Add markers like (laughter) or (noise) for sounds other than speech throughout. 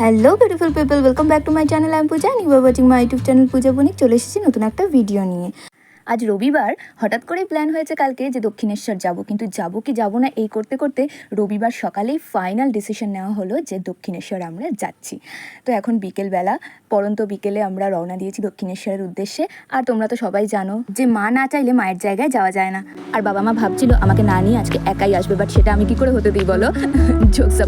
Hello beautiful people welcome back to my channel I Puja new watching my YouTube channel Puja Banik চলে এসেছি নতুন একটা video নিয়ে। আজ রবিবার, হঠাৎ করেই প্ল্যান হয়েছে কালকে যে দক্ষিণেশ্বর যাব, কিন্তু যাব কি যাব না, এই করতে করতে রবিবার সকালেই ফাইনাল ডিসিশন নেওয়া হলো যে দক্ষিণেশ্বর আমরা যাচ্ছি। তো এখন বিকেলবেলা, পরন্ত বিকেলে আমরা রওনা দিয়েছি দক্ষিণেশ্বরের উদ্দেশ্যে। আর তোমরা তো সবাই জানো যে মা না চাইলে মায়ের জায়গায় যাওয়া যায় না। আর বাবা মা ভাবছিল আমাকে না নিয়ে আজকে একাই আসবে বাট সেটা আমি কি করে হতে দিই বলো? (laughs) জোকস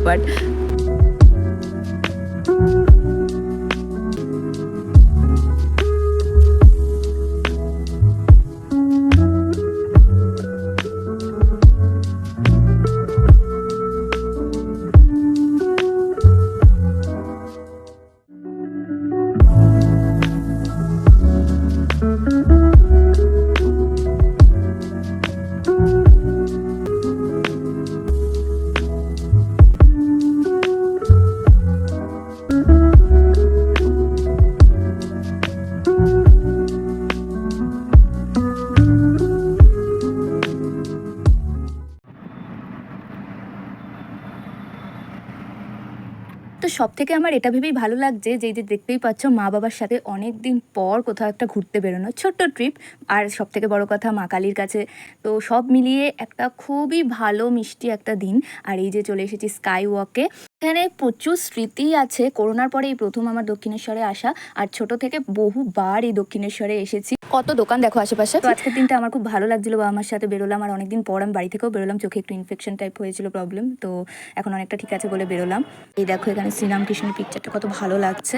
তো সব থেকে আমার এটা ভেবেই ভালো লাগছে যে যে দেখতেই পাচ্ছ মা বাবার সাথে অনেক দিন পর কোথাও একটা ঘুরতে বেরোনো, ছোট্ট ট্রিপ। আর সব থেকে বড় কথা মা কালীর কাছে। তো সব মিলিয়ে একটা খুবই ভালো মিষ্টি একটা দিন। আর এই যে চলে এসেছি স্কাই ওয়াকে এখানে প্রচুর স্মৃতি আছে। করোনার পরে এই প্রথম আমার দক্ষিণেশ্বরে আসা। আর ছোট থেকে বহুবার এই দক্ষিণেশ্বরে এসেছি। কত দোকান দেখো আশেপাশে? তো আজকের দিনটা আমার খুব ভালো লাগছিল। বাবা আমার সাথে বেরোলাম। আর অনেকদিন পর আমি বাড়ি থেকেও বেরোলাম। চোখে একটু ইনফেকশন টাইপ হয়েছিল প্রবলেম তো এখন অনেকটা ঠিক আছে বলে বেরোলাম। এই দেখো এখানে শ্রীরামকৃষ্ণের পিকচারটা কত ভালো লাগছে।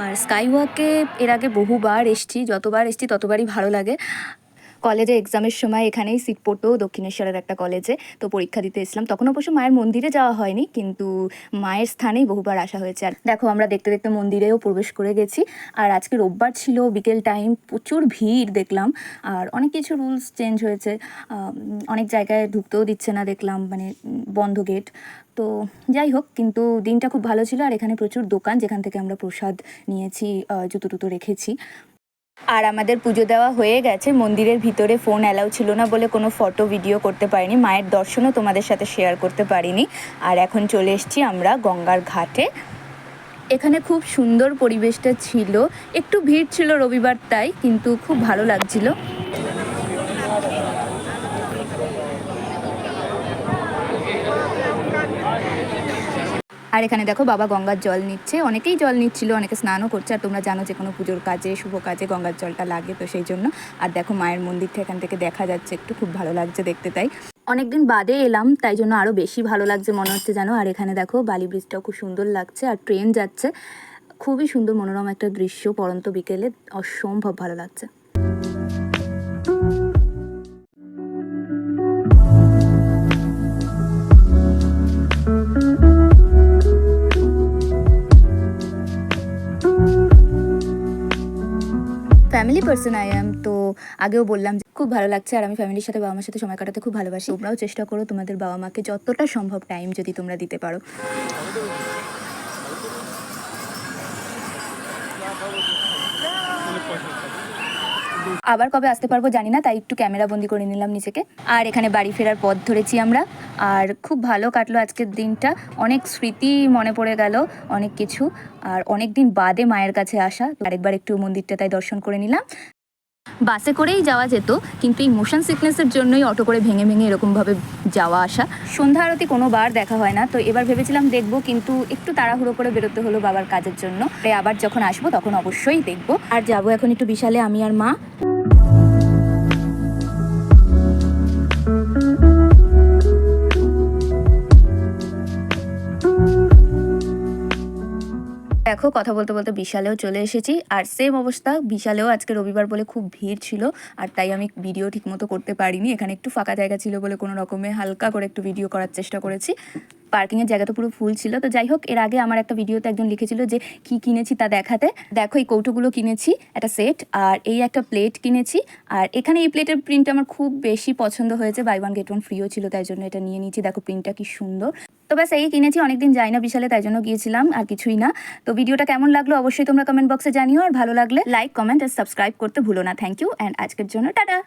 আর স্কাই ওয়াকে এর আগে বহুবার এসছি। যতবার এসছি ততবারই ভালো লাগে। কলেজে এক্সামের সময় এখানেই সিট পড়তো দক্ষিণেশ্বরের একটা কলেজে। তো পরীক্ষা দিতে এসলাম তখন অবশ্য মায়ের মন্দিরে যাওয়া হয়নি, কিন্তু মায়ের স্থানেই বহুবার আসা হয়েছে। আর দেখো, আমরা দেখতে দেখতে মন্দিরেও প্রবেশ করে গেছি। আর আজকে রোববার ছিল, বিকেল টাইম প্রচুর ভিড় দেখলাম। আর অনেক কিছু রুলস চেঞ্জ হয়েছে। অনেক জায়গায় ঢুকতেও দিচ্ছে না দেখলাম মানে বন্ধ গেট তো যাই হোক, কিন্তু দিনটা খুব ভালো ছিল। আর এখানে প্রচুর দোকান যেখান থেকে আমরা প্রসাদ নিয়েছি জুতো টুতো রেখেছি। আর আমাদের পুজো দেওয়া হয়ে গেছে। মন্দিরের ভিতরে ফোন অ্যালাউ ছিল না বলে কোনো ফটো ভিডিও করতে পারিনি। মায়ের দর্শনও তোমাদের সাথে শেয়ার করতে পারিনি। আর এখন চলে এসেছি আমরা গঙ্গার ঘাটে। এখানে খুব সুন্দর পরিবেশটা ছিল। একটু ভিড় ছিল রবিবার তাই, কিন্তু খুব ভালো লাগছিল। আর এখানে দেখো বাবা গঙ্গার জল নিচ্ছে। অনেকেই জল নিচ্ছিল, অনেকে স্নানও করছে। আর তোমরা জানো যে কোনো পুজোর কাজে, শুভ কাজে গঙ্গার জলটা লাগে তো সেই জন্য। আর দেখো মায়ের মন্দিরটা এখান থেকে দেখা যাচ্ছে, একটু খুব ভালো লাগছে দেখতে তাই। অনেকদিন বাদে এলাম, তাই জন্য আরও বেশি ভালো লাগছে মনে হচ্ছে জানো আর এখানে দেখো বালি ব্রিজটাও খুব সুন্দর লাগছে, আর ট্রেন যাচ্ছে। খুবই সুন্দর মনোরম একটা দৃশ্য পরন্ত বিকেলে, অসম্ভব ভালো লাগছে। ফ্যামিলি পার্সন আই অ্যাম তো আগেও বললাম যে খুব ভালো লাগছে আর আমি ফ্যামিলির সাথে বাবা মার সাথে সময় কাটাতে খুব ভালোবাসি। তোমরাও চেষ্টা করো তোমাদের বাবা মাকে যতটা সম্ভব টাইম যদি তোমরা দিতে পারো। আবার কবে আসতে পারব জানি না, তাই একটু ক্যামেরা বন্দি করে নিলাম নিজেকে। আর এখানে বাড়ি ফেরার পথ ধরেছি আমরা। আর খুব ভালো কাটলো আজকের দিনটা। অনেক স্মৃতি মনে পড়ে গেল, অনেক কিছু। আর অনেক দিন বাদে মায়ের কাছে আসা আরেকবার একটু মন্দিরটা তাই দর্শন করে নিলাম। বাসে করেই যাওয়া যেত, কিন্তু এই মোশন সিকনেসের জন্যই অটো করে ভেঙে ভেঙে এরকমভাবে যাওয়া আসা। সন্ধ্যা আরতি কোনো বার দেখা হয় না, তো এবার ভেবেছিলাম দেখব, কিন্তু একটু তাড়াহুড়ো করে বেরোতে হলো বাবার কাজের জন্য। আবার যখন আসব তখন অবশ্যই দেখব। আর যাব এখন একটু বিশালে আমি আর মা। দেখো, কথা বলতে বলতে বিশালেও চলে এসেছি। আর সেম অবস্থা, বিশালেও আজকে রবিবার বলে খুব ভিড় ছিল, আর তাই আমি ভিডিও ঠিকমতো করতে পারিনি। এখানে একটু ফাঁকা জায়গা ছিল বলে কোনো রকমে হালকা করে একটু ভিডিও করার চেষ্টা করেছি। পার্কিংয়ের জায়গা তো পুরো ফুল ছিল। তো যাই হোক, এর আগে আমার একটা ভিডিওতে একজন লিখেছিল যে, কি কিনেছি তা দেখাতে? দেখো, এই কৌটোগুলো কিনেছি, একটা সেট আর এই একটা প্লেট কিনেছি। আর এখানে এই প্লেটের প্রিন্ট আমার খুব বেশি পছন্দ হয়েছে। বাই ওয়ান গেট ওয়ান ফ্রিও ছিল, তাই জন্য এটা নিয়ে নিয়েছি। দেখো প্রিন্টটা কি সুন্দর। তো ব্যাস, এই কিনেছি, অনেকদিন যাই না বিশালে তাই জন্য গিয়েছিলাম, আর কিছুই না। তো ভিডিওটা কেমন লাগল অবশ্যই তোমরা কমেন্ট বক্সে জানিও, আর ভালো লাগলে লাইক কমেন্ট আর সাবস্ক্রাইব করতে ভুলো না। থ্যাংক ইউ অ্যান্ড আজকের জন্য টাটা।